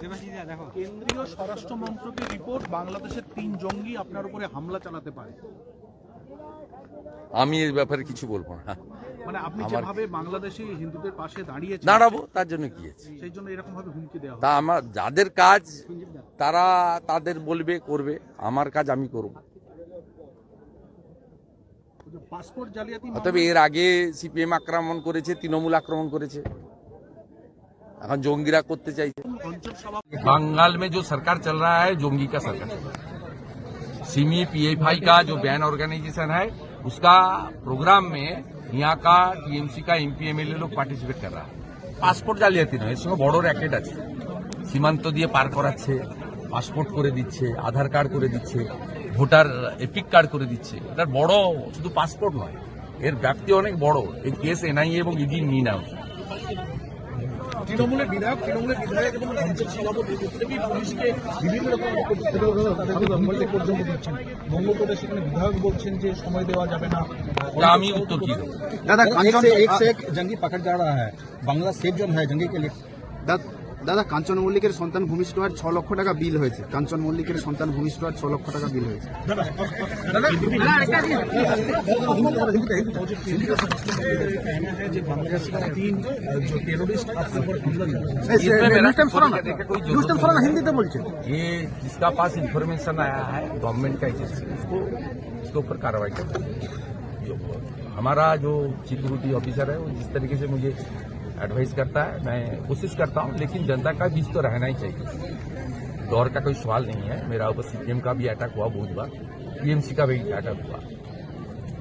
কেন্দ্রীয় স্বরাষ্ট্র মন্ত্রকের রিপোর্ট বাংলাদেশের তিন জঙ্গি আপনার উপরে হামলা চালাতে পারে। আমি এই ব্যাপারে কিছু বলব না। মানে আপনি যেভাবে বাংলাদেশি হিন্দুদের পাশে দাঁড়িয়েছেন দাঁড়াবো তার জন্য কি আছে? সেই জন্য এরকম ভাবে হুমকি দেওয়া তা আমার যাদের কাজ তারা তাদের বলবে করবে। আমার কাজ আমি করব। পাসপোর্ট জালিয়াতি তবে এর আগে সিপিএম আক্রমণ করেছে তৃণমূল আক্রমণ করেছে। এখন জঙ্গিরা করতে চাইছে অঞ্চল সভা बंगाल में जो सरकार चल रहा है जोंगी का सरकार सिमी पीएफआई का जो बैन ऑर्गेनाइजेशन है उसका प्रोग्राम में यहाँ का टीएमसी का एमपी एमएलए लोग पार्टिसिपेट कर रहा है পাসপোর্ট জালিয়াতি নয় এর সঙ্গে বড় র্যাকেট আছে সীমান্ত দিয়ে পার করাচ্ছে পাসপোর্ট করে দিচ্ছে আধার কার্ড করে দিচ্ছে ভোটার এপিক কার্ড করে দিচ্ছে এটার বড় শুধু পাসপোর্ট নয় এর ব্যাপ্তি অনেক বড় এই কেস এনআইএ এবং ইডি নিয়ে নেওয়া উচিত। তৃণমূলের বিধায়ক তৃণমূলের বিধায়ক এবং অঞ্চল সভাপতি প্রত্যেকেই পুলিশকে বিভিন্ন রকম তাদেরকে ধমক পর্যন্ত দিচ্ছেন বঙ্গপ্রদেশ সেখানে বিধায়ক বলছেন যে সময় দেওয়া যাবে না তা আমি উত্তর কি দেবো दादा एक कांचन से एक से एक जंगी पकड़ जा रहा है बांग्ला सेफ जोन है जंगी के लिए দা- দাদা কাঞ্চন মল্লিকের সন্তান ভূমিষ্ঠ হওয়ার ছ লক্ষ টাকা বিল হয়েছে কাঞ্চন মল্লিকের সন্তান ভূমিষ্ঠ হওয়ার ছ লক্ষ টাকা বিল হয়েছে कहना है कि बांग्लादेश का तीन जो टेररिस्ट आपके ऊपर हमला किया इसमें मेरा देखे कोई जरूरत नहीं है। হিন্দিতে বলছেন ये जिसका पास इंफॉर्मेशन आया है गवर्नमेंट का एजेंसी उसको उसके ऊपर कार्रवाई कर जो हमारा जो सिक्योरिटी ऑफिसर है वो जिस तरीके से मुझे एडवाइस करता है, मैं कोशिश करता हूँ, लेकिन जनता का बीच तो रहना ही चाहिए। दौर का कोई सवाल नहीं है। मेरा ऊपर सीपीएम का भी अटैक हुआ बहुत बार। टीएमसी का भी अटैक हुआ।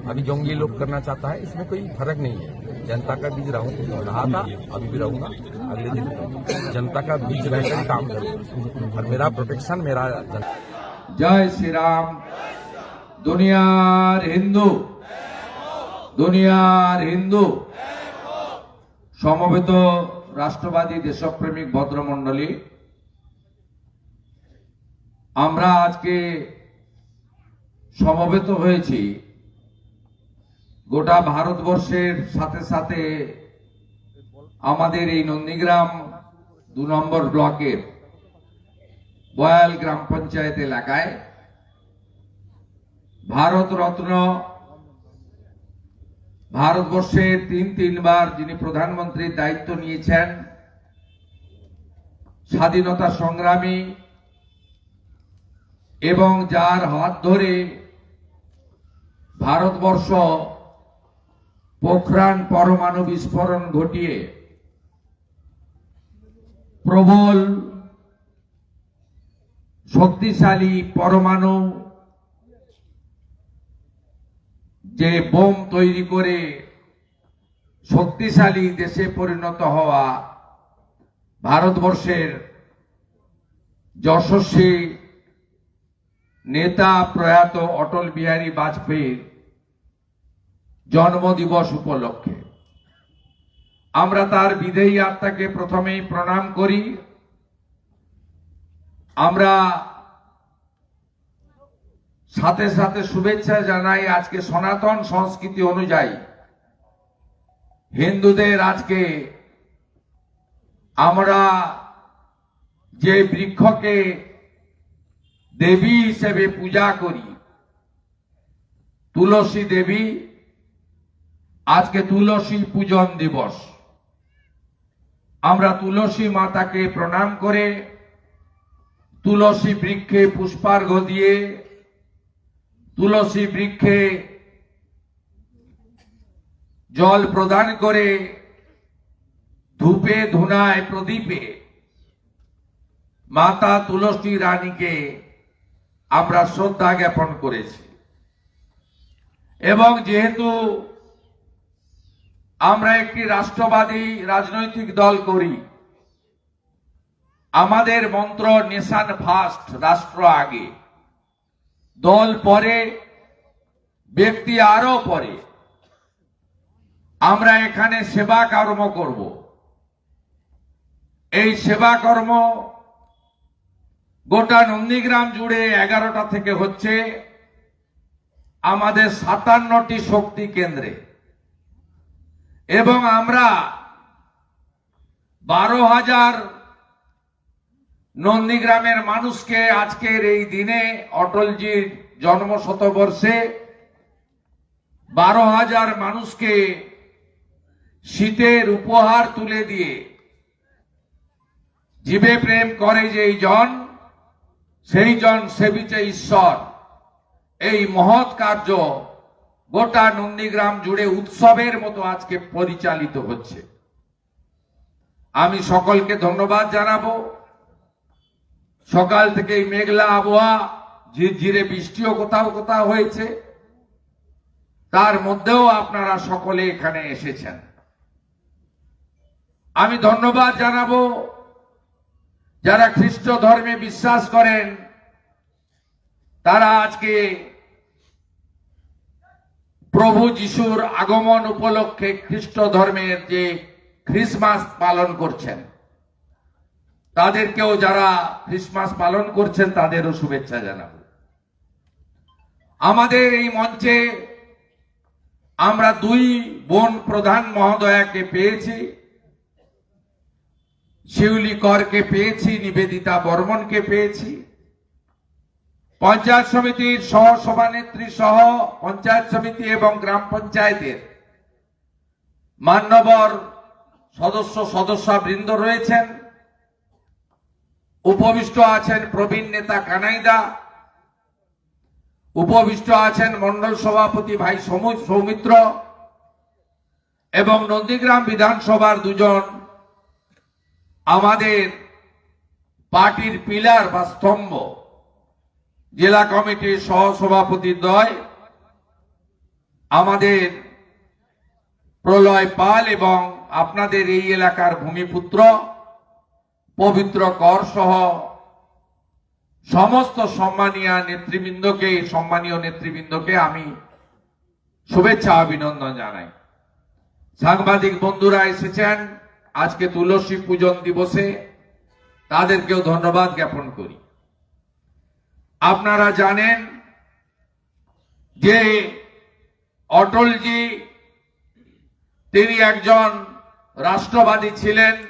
अभी जंगली लोग करना चाहता है, इसमें कोई फ़र्क नहीं है। जनता का बीच रहूँ, रहा था, अभी भी रहूँगा, अगले दिन जनता का बीच रहकर काम करूँगा और मेरा प्रोटेक्शन मेरा जय श्री राम। दुनिया हिंदू। दुनिया हिंदू। সমবেত রাষ্ট্রবাদী দেশপ্রেমিক ভদ্রমণ্ডলী, আমরা আজকে সমবেত হয়েছি। গোটা ভারতবর্ষের সাথে সাথে আমাদের এই নন্দীগ্রাম দু নম্বর ব্লকের বয়াল গ্রাম পঞ্চায়েত এলাকায় ভারত রত্ন ভারতবর্ষের তিন তিনবার যিনি প্রধানমন্ত্রীর দায়িত্ব নিয়েছেন, স্বাধীনতা সংগ্রামী এবং যার হাত ধরে ভারতবর্ষ পোখরান পরমাণু বিস্ফোরণ ঘটিয়ে প্রবল, শক্তিশালী পরমাণু যে বোম তৈরি করে শক্তিশালী দেশে পরিণত হওয়া ভারতবর্ষের যশস্বী নেতা প্রয়াত অটল বিহারী বাজপেয়ীর জন্মদিবস উপলক্ষে। আমরা তার বিদেয়ী আত্মাকে প্রথমেই প্রণাম করি। আমরা সাথে সাথে শুভেচ্ছা জানাই আজকে সনাতন সংস্কৃতি অনুযায়ী। হিন্দুদের আজকে আমরা যে বৃক্ষকে দেবী হিসেবে পূজা করি, তুলসী দেবী, আজকে তুলসী পূজন দিবস। আমরা তুলসী মাতাকে প্রণাম করে, তুলসী বৃক্ষে পুষ্পার্ঘ দিয়ে তুলসী বৃক্ষে জল প্রদান করে ধূপে, ধুনায়, প্রদীপে মাতা তুলসী রানীকে আমরা শ্রদ্ধা জ্ঞাপন করেছি। এবং যেহেতু আমরা একটি রাষ্ট্রবাদী রাজনৈতিক দল করি, আমাদের মন্ত্র নেশান ফার্স্ট রাষ্ট্র আগে। দল পরে, ব্যক্তি আরও পরে। আমরা এখানে সেবা কর্ম করব। এই সেবা কর্ম গোটা নন্দীগ্রাম জুড়ে এগারোটা থেকে হচ্ছে আমাদের সাতান্নটি শক্তি কেন্দ্রে। এবং আমরা বারো হাজার নন্দীগ্রামের মানুষকে আজকের এই দিনে অটলজির জন্ম শতবর্ষে বারো হাজার মানুষকে শীতের উপহার তুলে দিয়ে জীবে প্রেম করে যেই জন, সেই জন সেবিছে ঈশ্বর। এই মহৎ কার্য গোটা নন্দীগ্রাম জুড়ে উৎসবের মতো আজকে পরিচালিত হচ্ছে। আমি সকলকে ধন্যবাদ জানাব। সকাল থেকে মেঘলা আবহাওয়া, ঝিরঝিরে বৃষ্টিও কোথাও কোথাও হয়েছে। তার মধ্যেও আপনারা সকলে এখানে এসেছেন। আমি ধন্যবাদ জানাব যারা খ্রিস্ট ধর্মে বিশ্বাস করেন, তারা আজকে প্রভু যিশুর আগমন উপলক্ষে খ্রিস্ট ধর্মের যে খ্রিসমাস পালন করছেন। তাদেরকেও যারা খ্রিসমাস পালন করছেন, তাদেরও শুভেচ্ছা জানাব। আমাদের এই মঞ্চে আমরা দুই বোন প্রধান মহোদয়াকে পেয়েছি, শিউলি করকে পেয়েছি, নিবেদিতা বর্মনকে পেয়েছি। পঞ্চায়েত সমিতির সহ সভানেত্রী সহ পঞ্চায়েত সমিতি এবং গ্রাম পঞ্চায়েতের মান্যবর সদস্য সদস্য বৃন্দ রয়েছেন। উপবিষ্ট আছেন প্রবীণ নেতা কানাইদা, উপবিষ্ট আছেন মন্ডল সভাপতি ভাই সমু- সৌমিত্র এবং নন্দীগ্রাম বিধানসভার দুজন আমাদের পার্টির পিলার বা স্তম্ভ। জেলা কমিটির সহসভাপতি দ্বয়, আমাদের প্রলয় পাল এবং আপনাদের এই এলাকার ভূমিপুত্র। পবিত্র কর সহ সমস্ত সম্মানীয় নেতৃবৃন্দকে সম্মানীয় নেতৃবৃন্দকে আমি শুভেচ্ছা, অভিনন্দন জানাই। সাংবাদিক বন্ধুরা এসেছেন আজকে তুলসী পূজন দিবসে। তাদেরকেও ধন্যবাদ জ্ঞাপন করি। আপনারা জানেন যে অটলজি, তিনি একজন রাষ্ট্রবাদী ছিলেন।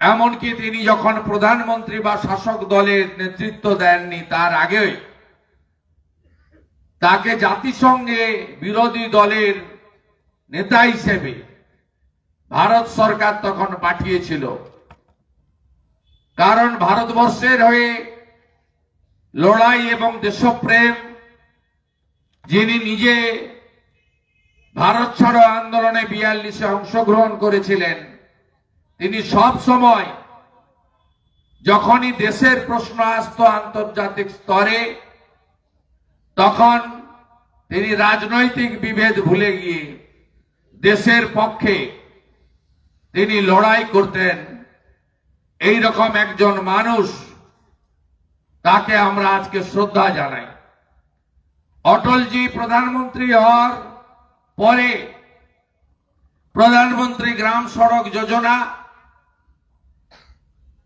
এমনকি তিনি যখন প্রধানমন্ত্রী বা শাসক দলের নেতৃত্ব দেননি, তার আগে তাকে জাতিসংঘে বিরোধী দলের নেতা হিসেবে ভারত সরকার তখন পাঠিয়েছিল। কারণ ভারতবর্ষের হয়ে লড়াই এবং দেশপ্রেম, যিনি নিজে ভারত ছাড়ো আন্দোলনে বিয়াল্লিশে অংশগ্রহণ করেছিলেন তিনি সব সময় যখনই দেশের প্রশ্ন আসতো আন্তর্জাতিক স্তরে, তখন তিনি রাজনৈতিক বিভেদ ভুলে গিয়ে দেশের পক্ষে তিনি লড়াই করতেন। এই রকম একজন মানুষ তাকে আমরা আজকে শ্রদ্ধা জানাই। অটলজি প্রধানমন্ত্রী হওয়ার পরে প্রধানমন্ত্রী গ্রাম সড়ক যোজনা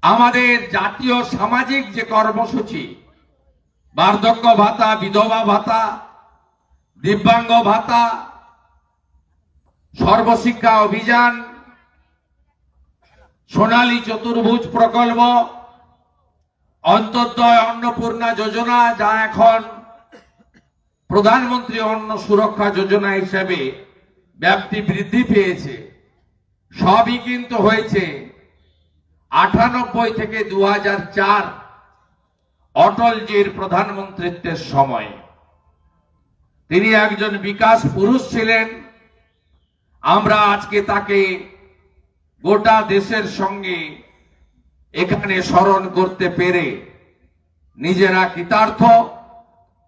আমাদের জাতীয় সামাজিক যে কর্মসূচি, বার্ধক্য ভাতা, বিধবা ভাতা, দিব্যাঙ্গ ভাতা, সর্বশিক্ষা অভিযান, সোনালী চতুর্ভুজ প্রকল্প, অন্তর্দয় অন্নপূর্ণা যোজনা, যা এখন প্রধানমন্ত্রী অন্ন সুরক্ষা যোজনা হিসেবে ব্যাপ্তি বৃদ্ধি পেয়েছে। সবই কিন্তু হয়েছে। আটানব্বই থেকে দু চার অটলজির প্রধানমন্ত্রিত্বের সময়। তিনি একজন বিকাশ পুরুষ ছিলেন। আমরা আজকে তাকে গোটা দেশের সঙ্গে এখানে স্মরণ করতে পেরে নিজেরা কৃতার্থ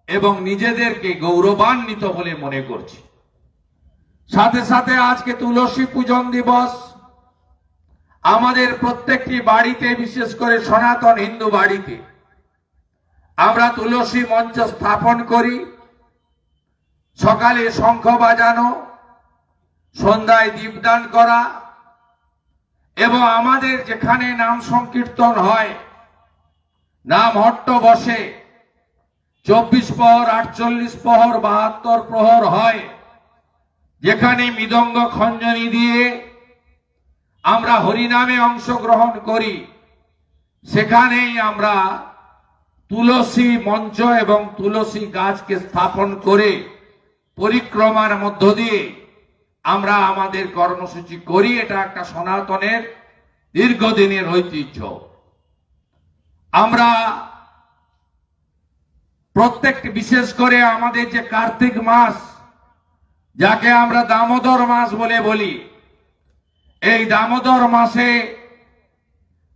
এবং নিজেদেরকে গৌরবান্বিত বলে মনে করছি। সাথে সাথে আজকে তুলসী পূজন দিবস। আমাদের প্রত্যেকটি বাড়িতে, বিশেষ করে সনাতন হিন্দু বাড়িতে, আমরা তুলসী মঞ্চ স্থাপন করি, সকালে শঙ্খ বাজানো, সন্ধ্যায় দীপদান করা, এবং আমাদের যেখানে নাম সংকীর্তন হয়, নাম হট্ট বসে, চব্বিশ প্রহর, আটচল্লিশ প্রহর, বাহাত্তর প্রহর হয়, যেখানে মৃদঙ্গ খঞ্জনি দিয়ে আমরা হরিনামে অংশগ্রহণ করি। সেখানেই আমরা তুলসী মঞ্চ এবং তুলসী গাছকে স্থাপন করে পরিক্রমার মধ্য দিয়ে আমরা আমাদের কর্মসূচি করি। এটা একটা সনাতনের দীর্ঘদিনের ঐতিহ্য। আমরা প্রত্যেকটি, বিশেষ করে আমাদের যে কার্তিক মাস, যাকে আমরা দামোদর মাস বলে বলি এই দামোদর মাসে,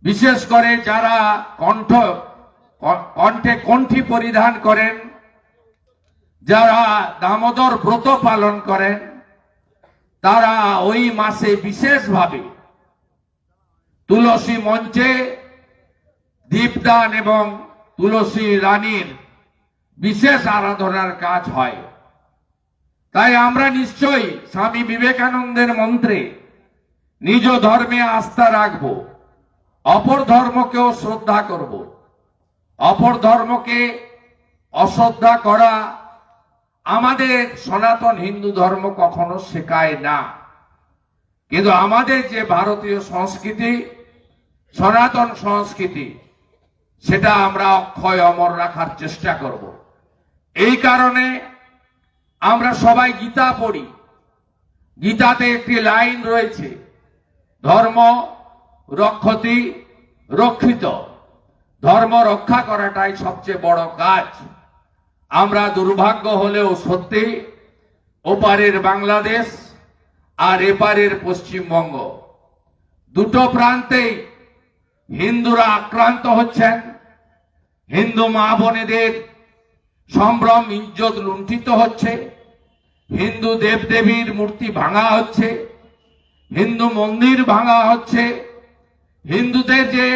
বিশেষ করে যারা কণ্ঠ, কণ্ঠে কণ্ঠী পরিধান করেন, যারা দামোদর ব্রত পালন করেন, তারা ওই মাসে বিশেষভাবে তুলসী মঞ্চে দীপদান এবং তুলসী রানীর বিশেষ আরাধনার কাজ হয়। তাই আমরা নিশ্চয়ই স্বামী বিবেকানন্দের মন্ত্রে নিজ ধর্মে আস্থা রাখব। অপর ধর্মকেও শ্রদ্ধা করব। অপর ধর্মকে অশ্রদ্ধা করা আমাদের সনাতন হিন্দু ধর্ম কখনো শেখায় না। কিন্তু আমাদের যে ভারতীয় সংস্কৃতি, সনাতন সংস্কৃতি, সেটা আমরা অক্ষয় অমর রাখার চেষ্টা করব। এই কারণে আমরা সবাই গীতা পড়ি। গীতাতে একটি লাইন রয়েছে ধর্ম রক্ষতি রক্ষিত। ধর্ম রক্ষা করাটাই সবচেয়ে বড় কাজ। আমরা দুর্ভাগ্য হলেও সত্যি ওপারের বাংলাদেশ আর এপারের পশ্চিমবঙ্গ। দুটো প্রান্তেই হিন্দুরা আক্রান্ত হচ্ছেন। হিন্দু মা বোনেদের সম্ভ্রম ইজ্জত লুণ্ঠিত হচ্ছে। হিন্দু দেবদেবীর মূর্তি ভাঙা হচ্ছে। হিন্দু মন্দির ভাঙা হচ্ছে। হিন্দুদের যে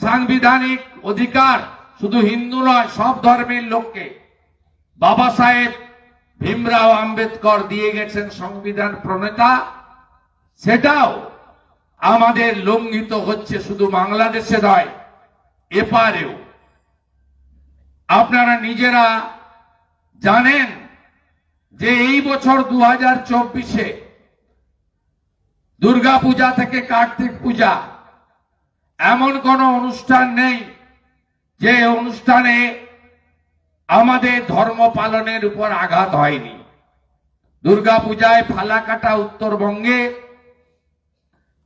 সাংবিধানিক অধিকার শুধু হিন্দু নয়, সব ধর্মের লোককে বাবা সাহেব ভীমরাও আম্বেদকর দিয়ে গেছেন সংবিধান প্রণেতা। সেটাও আমাদের লঙ্ঘিত হচ্ছে শুধু বাংলাদেশে নয়, এপারেও। আপনারা নিজেরা জানেন যে এই বছর দু হাজার চব্বিশে দুর্গা পূজা থেকে কার্তিক পূজা। এমন কোন অনুষ্ঠান নেই যে অনুষ্ঠানে আমাদের ধর্ম পালনের উপর আঘাত হয়নি। দুর্গা পূজায় ফালাকাটা উত্তরবঙ্গে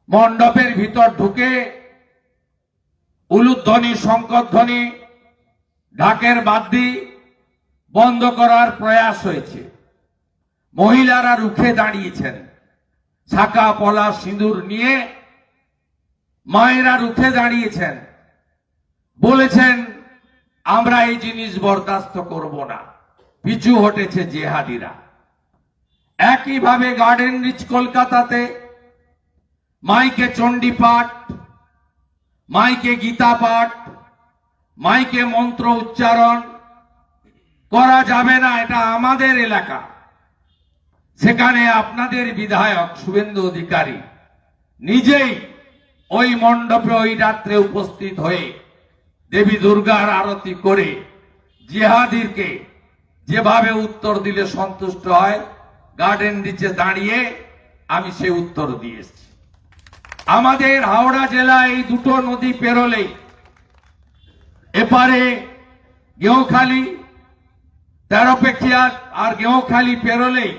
মণ্ডপের ভিতর ঢুকে উলুধ্বনি, শঙ্করধ্বনি, ঢাকের বাদ্যি বন্ধ করার প্রয়াস হয়েছে। মহিলারা রুখে দাঁড়িয়েছেন। ছাকা পলা, সিঁদুর নিয়ে মায়েরা রুখে দাঁড়িয়েছেন। বলেছেন, আমরা এই জিনিস বরদাস্ত করব না। পিছু হটেছে জেহাদিরা। একইভাবে গার্ডেন রিচ কলকাতাতে মাইকে চণ্ডী পাঠ, মাইকে গীতা পাঠ, মাইকে মন্ত্র উচ্চারণ করা যাবে না, এটা আমাদের এলাকা। সেখানে আপনাদের বিধায়ক শুভেন্দু অধিকারী নিজেই ওই মণ্ডপে ওই রাত্রে উপস্থিত হয়ে দেবী দুর্গার আরতি করে জিহাদিরকে যেভাবে উত্তর দিলে সন্তুষ্ট হয় গার্ডেন নিচে দাঁড়িয়ে আমি সে উত্তর দিয়ে এসেছি। আমাদের হাওড়া জেলায় এই দুটো নদী পেরোলেই এপারে গেঁওখালি তেরোপেখিয়া আর গেঁওখালি পেরোলেই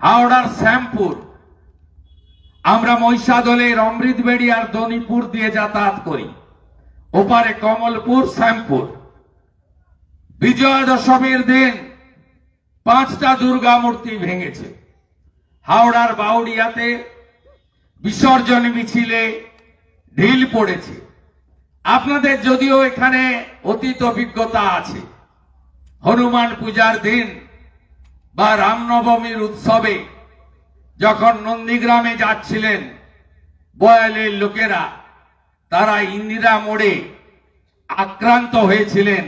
হাওড়ার শ্যামপুর। আমরা মহিষাদলের অমৃতবেড়ি আর দনিপুর দিয়ে যাতায়াত করি। ওপারে কমলপুর, শ্যামপুর। বিজয়া দশমীর দিন পাঁচটা দুর্গা মূর্তি ভেঙেছে। হাওড়ার বাউরিয়াতে বিসর্জন মিছিলে ঢিল পড়েছে। আপনাদের যদিও এখানে অতীত অভিজ্ঞতা আছে। হনুমান পূজার দিন বা রামনবমীর উৎসবে যখন নন্দীগ্রামে যাচ্ছিলেন বয়ালের লোকেরা, তারা ইন্দিরা মোড়ে আক্রান্ত হয়েছিলেন।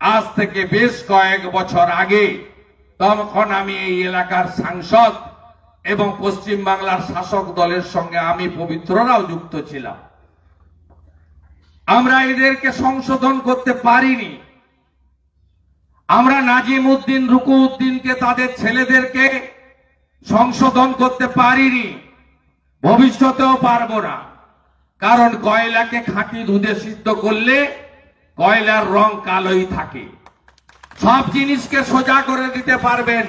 আজ থেকে বেশ কয়েক বছর আগে তখন আমি এই এলাকার সাংসদ এবং পশ্চিম বাংলার শাসক দলের সঙ্গে আমি পবিত্ররাও যুক্ত ছিলাম। আমরা এদেরকে সংশোধন করতে পারিনি। আমরা নাজিম উদ্দিন রুকু উদ্দিনকে তাদের ছেলেদেরকে সংশোধন করতে পারিনি। ভবিষ্যতেও পারব না। কারণ কয়লাকে খাঁটি দুধে সিদ্ধ করলে কয়লার রং কালোই থাকে। সব জিনিসকে সোজা করে দিতে পারবেন।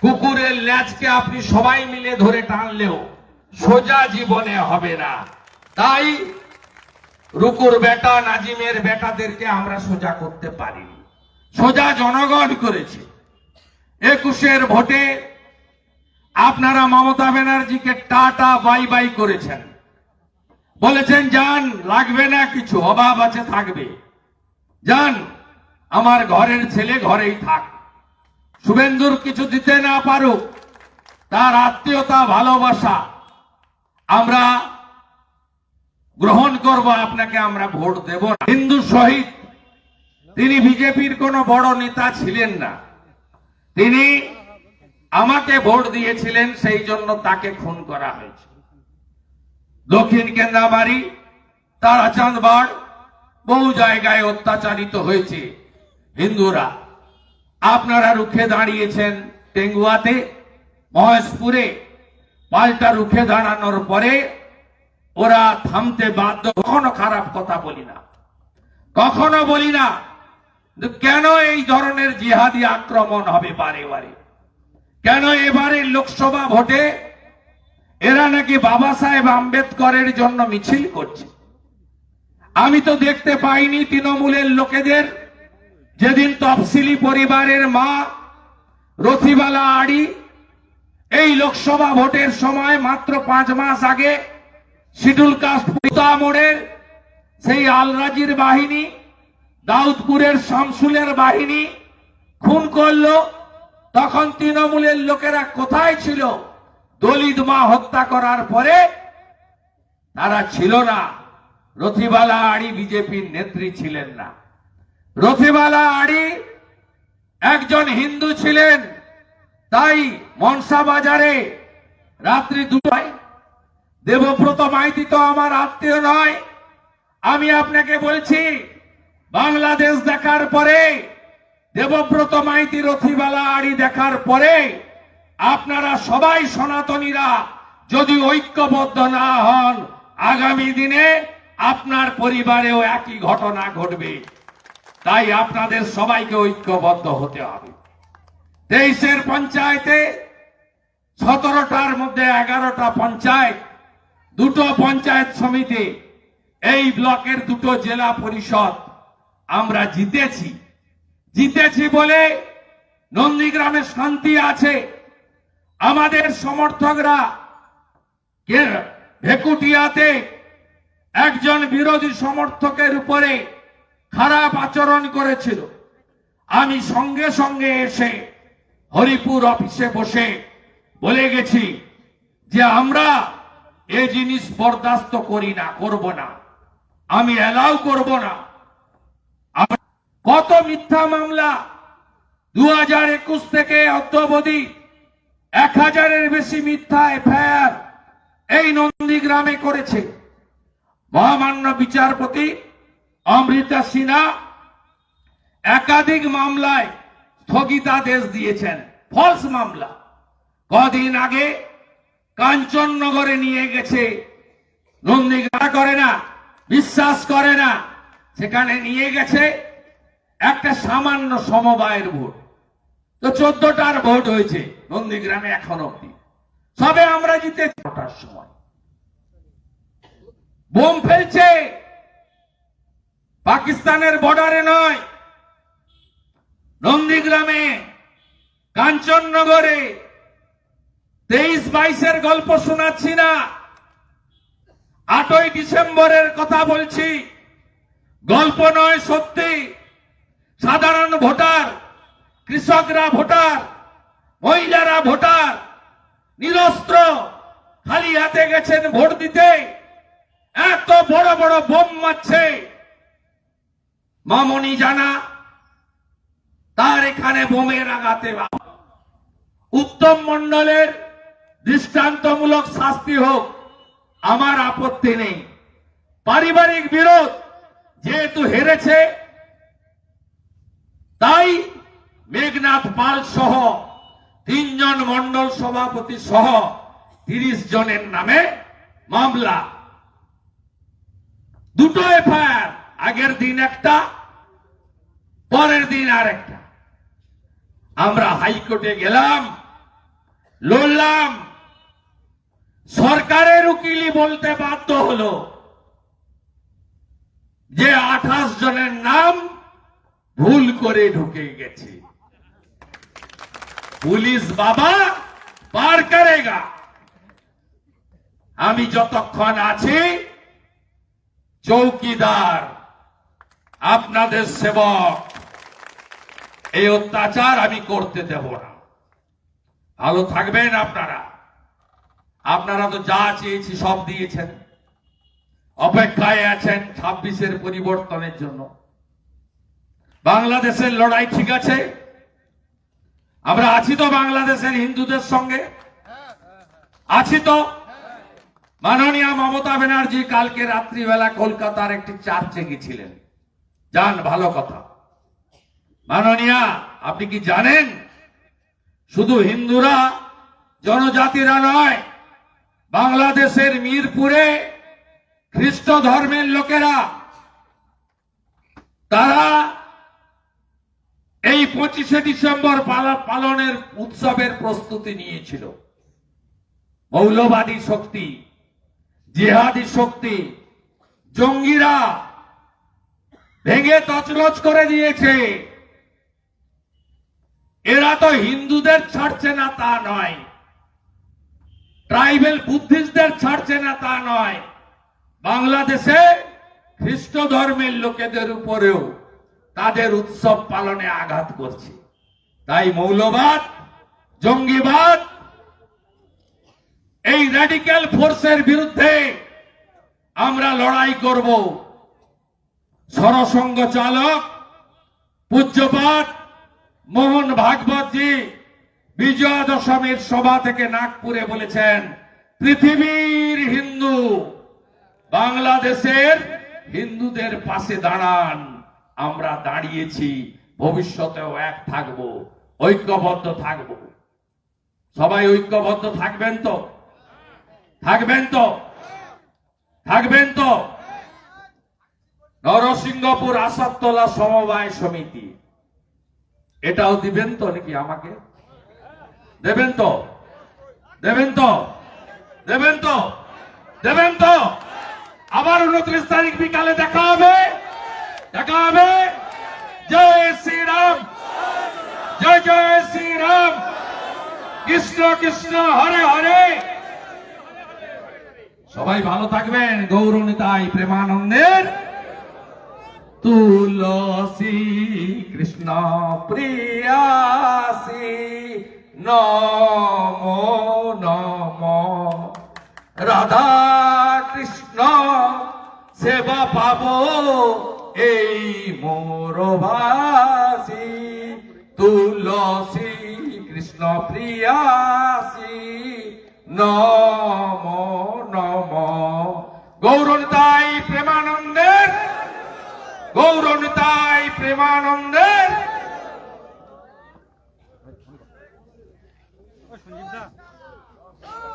কুকুরের ল্যাজকে আপনি সবাই মিলে ধরে টানলেও সোজা জীবনে হবে না। তাই রুকুর বেটা, নাজিমের বেটাদেরকে আমরা সোজা করতে পারিনি। সোজা জনগণ করেছে। একুশের ভোটে আপনারা মমতা ব্যানার্জিকে টাটা, বাই বাই করেছেন। বলেছেন, যান, লাগবে না কিছু, অভাব আছে, থাকবে। যান, আমার ঘরের ছেলে ঘরেই থাক। শুভেন্দুর কিছু দিতে না পারুক, তার আত্মীয়তা, ভালোবাসা আমরা গ্রহণ করব, আপনাকে আমরা ভোট দেব। হিন্দু শহীদ তিনি বিজেপির কোনো বড় নেতা ছিলেন না। তিনি আমাকে ভোট দিয়েছিলেন, সেই জন্য তাকে খুন করা হয়েছে। দক্ষিণ কেন্দ্রাবাড়ি তারাচাঁদবাড় বহু জায়গায় অত্যাচারিত হয়েছে হিন্দুরা। আপনারা রুখে দাঁড়িয়েছেন টেঙ্গুয়াতে, মহেশপুরে। পাল্টা রুখে দাঁড়ানোর পরে ওরা থামতে বাধ্য, কখনো খারাপ কথা বলি না। কখনো বলি না কেন এই ধরনের জিহাদি আক্রমণ হবে বারে বারে? কেন এবারে লোকসভা ভোটে এরা নাকি বাবা সাহেব আম্বেদকরের জন্য মিছিল করছে? আমি তো দেখতে পাইনি তৃণমূলের লোকেদের। যেদিন তফসিলি পরিবারের মা রথিবালা আড়ি এই লোকসভা ভোটের সময় মাত্র পাঁচ মাস আগে শিডুল কাস্ট মোড়ের সেই আলরাজির বাহিনী দাউদপুরের শামসুলের বাহিনী খুন করল। তখন তৃণমূলের লোকেরা কোথায় ছিল? দলিত মা হত্যা করার পরে তারা ছিল না। রথিবালা আড়ি বিজেপির নেত্রী ছিলেন না। রথিবালা আড়ি একজন হিন্দু ছিলেন। তাই মনসা বাজারে রাত্রি দুটায় দেবব্রত মাইতি তো আমার আত্মীয় নয়। আমি আপনাকে বলছি বাংলাদেশ দেখার পরে, দেবব্রত মাইতি রথিবালা আড়ি দেখার পরে, আপনারা সবাই সনাতনীরা যদি ঐক্যবদ্ধ না হন, আগামী দিনে আপনার পরিবারেও একই ঘটনা ঘটবে। তাই আপনাদের সবাইকে ঐক্যবদ্ধ হতে হবে। তেইশের পঞ্চায়েতে সতেরোটার মধ্যে এগারোটা পঞ্চায়েত, দুটো পঞ্চায়েত সমিতি, এই ব্লকের দুটো জেলা পরিষদ আমরা জিতেছি। জিতেছি বলে নন্দীগ্রামে শান্তি আছে। আমাদের সমর্থকরা ভেকুটিয়াতে একজন বিরোধী সমর্থকের উপরে খারাপ আচরণ করেছিল। আমি সঙ্গে সঙ্গে এসে হরিপুর অফিসে বসে বলে গেছি যে আমরা এ জিনিস বরদাস্ত করি না, করব না। আমি অ্যালাউ করব না। কত মিথ্যা মামলা? দু হাজার একুশ থেকে অদ্যবধি এক হাজারের বেশি মিথ্যা এফআইআর এই নন্দীগ্রামে করেছে। মহামান্য বিচারপতি অমৃতা সিনহা একাধিক মামলায় স্থগিতাদেশ দিয়েছেন। ফলস মামলা। কদিন আগে কাঞ্চননগরে নিয়ে গেছে। নন্দীগ্রাম করে না, বিশ্বাস করে না, সেখানে নিয়ে গেছে। একটা সামান্য সমবায়ের ভোট। তো চোদ্দটার ভোট হয়েছে নন্দীগ্রামে এখন অব্দি সবে আমরা জিতে ছটার সময়। বোম ফেলছে। পাকিস্তানের বর্ডারে নয়, নন্দীগ্রামে, কাঞ্চননগরে। তেইশ বাইশের গল্প শোনাচ্ছি না। আটই ডিসেম্বরের কথা বলছি। গল্প নয় সত্যি। সাধারণ ভোটার, কৃষকরা ভোটার, মহিলারা ভোটার, নিরস্ত্র, খালি হাতে গেছেন ভোট দিতে, এত বড় বড় বোম মারছে। মামনি জানা, তার এখানে বোমের আঘাতে বা- উত্তম মন্ডলের দৃষ্টান্তমূলক শাস্তি হোক, আমার আপত্তি নেই। পারিবারিক বিরোধ যেহেতু হেরেছে তাই মেঘনাথ পাল সহ তিনজন মন্ডল সভাপতি সহ তিরিশ জনের নামে মামলা। দুটো এফআইআর, আগের দিন একটা, পরের দিন আর একটা আমরা হাইকোর্টে গেলাম, লড়লাম। সরকারের উকিলই বলতে বাধ্য হলো যে আঠাশ জনের নাম ভুল করে ঢুকে গেছে। পুলিশ বাবা পার করেগা। আমি যতক্ষণ আছি, চৌকিদার, আপনাদের সেবক, এই অত্যাচার আমি করতে দেব না। ভালো থাকবেন আপনারা। আপনারা তো যা চেয়েছি সব দিয়েছেন। অপেক্ষায় আছেন ছাব্বিশের পরিবর্তনের জন্য। বাংলাদেশের লড়াই ঠিক আছে? আমরা আছি তো বাংলাদেশের হিন্দুদের সঙ্গে? আছি তো? মাননীয় মমতা ব্যানার্জি কালকে রাত্রিবেলা কলকাতার একটি চার্চে গেছিলেন যান, ভালো কথা। মাননীয়া, আপনি কি জানেন? শুধু হিন্দুরা, জনজাতিরা নয়, বাংলাদেশের মিরপুরে খ্রিস্ট ধর্মের লোকেরা, তারা এই পঁচিশে ডিসেম্বর পালনের উৎসবের প্রস্তুতি নিয়েছিল। মৌলবাদী শক্তি, জিহাদি শক্তি, জঙ্গিরা ভেঙে তছনছ করে দিয়েছে। এরা তো হিন্দুদের ছাড়ছে না তা নয়। ট্রাইবেল বুদ্ধিস্টদের ছাড়ছে না তা নয়। বাংলাদেশে খ্রিস্ট ধর্মের লোকেদের উপরেও তাদের উৎসব পালনে আঘাত করছে। তাই মৌলবাদ, জঙ্গিবাদ, এই র্যাডিক্যাল ফোর্সের বিরুদ্ধে আমরা লড়াই করব। সরসঙ্গ চালক পূজ্যপাত মোহন ভাগবতজি বিজয়া দশমীর সভা থেকে নাগপুরে বলেছেন, পৃথিবীর হিন্দু বাংলাদেশের হিন্দুদের পাশে দাঁড়ান। আমরা দাঁড়িয়েছি, ভবিষ্যতেও এক থাকব, ঐক্যবদ্ধ থাকব। সবাই ঐক্যবদ্ধ থাকবেন তো? থাকবেন তো? থাকবেন তো? নরসিংহপুর আসাদতলা সমবায় সমিতি। এটাও দিবেন তো নাকি আমাকে? দেবেন তো? দেবেন তো? দেবেন তো? দেবেন তো? আবার উনত্রিশ তারিখ বিকালে দেখা হবে। দেখা জয় শ্রীরাম। জয় জয় শ্রীরাম। কৃষ্ণ কৃষ্ণ, হরে হরে। সবাই ভালো থাকবেন। গৌরনিতাই প্রেমানন্দের তুলসী কৃষ্ণ প্রিয়াসী। নম নম। রাধা কৃষ্ণ, সেবা পাব। এই মোর ভাসি তুলসী কৃষ্ণ প্রিয়াসি নম নম। গৌরতাই প্রেমানন্দের গৌরতাই প্রেমানন্দে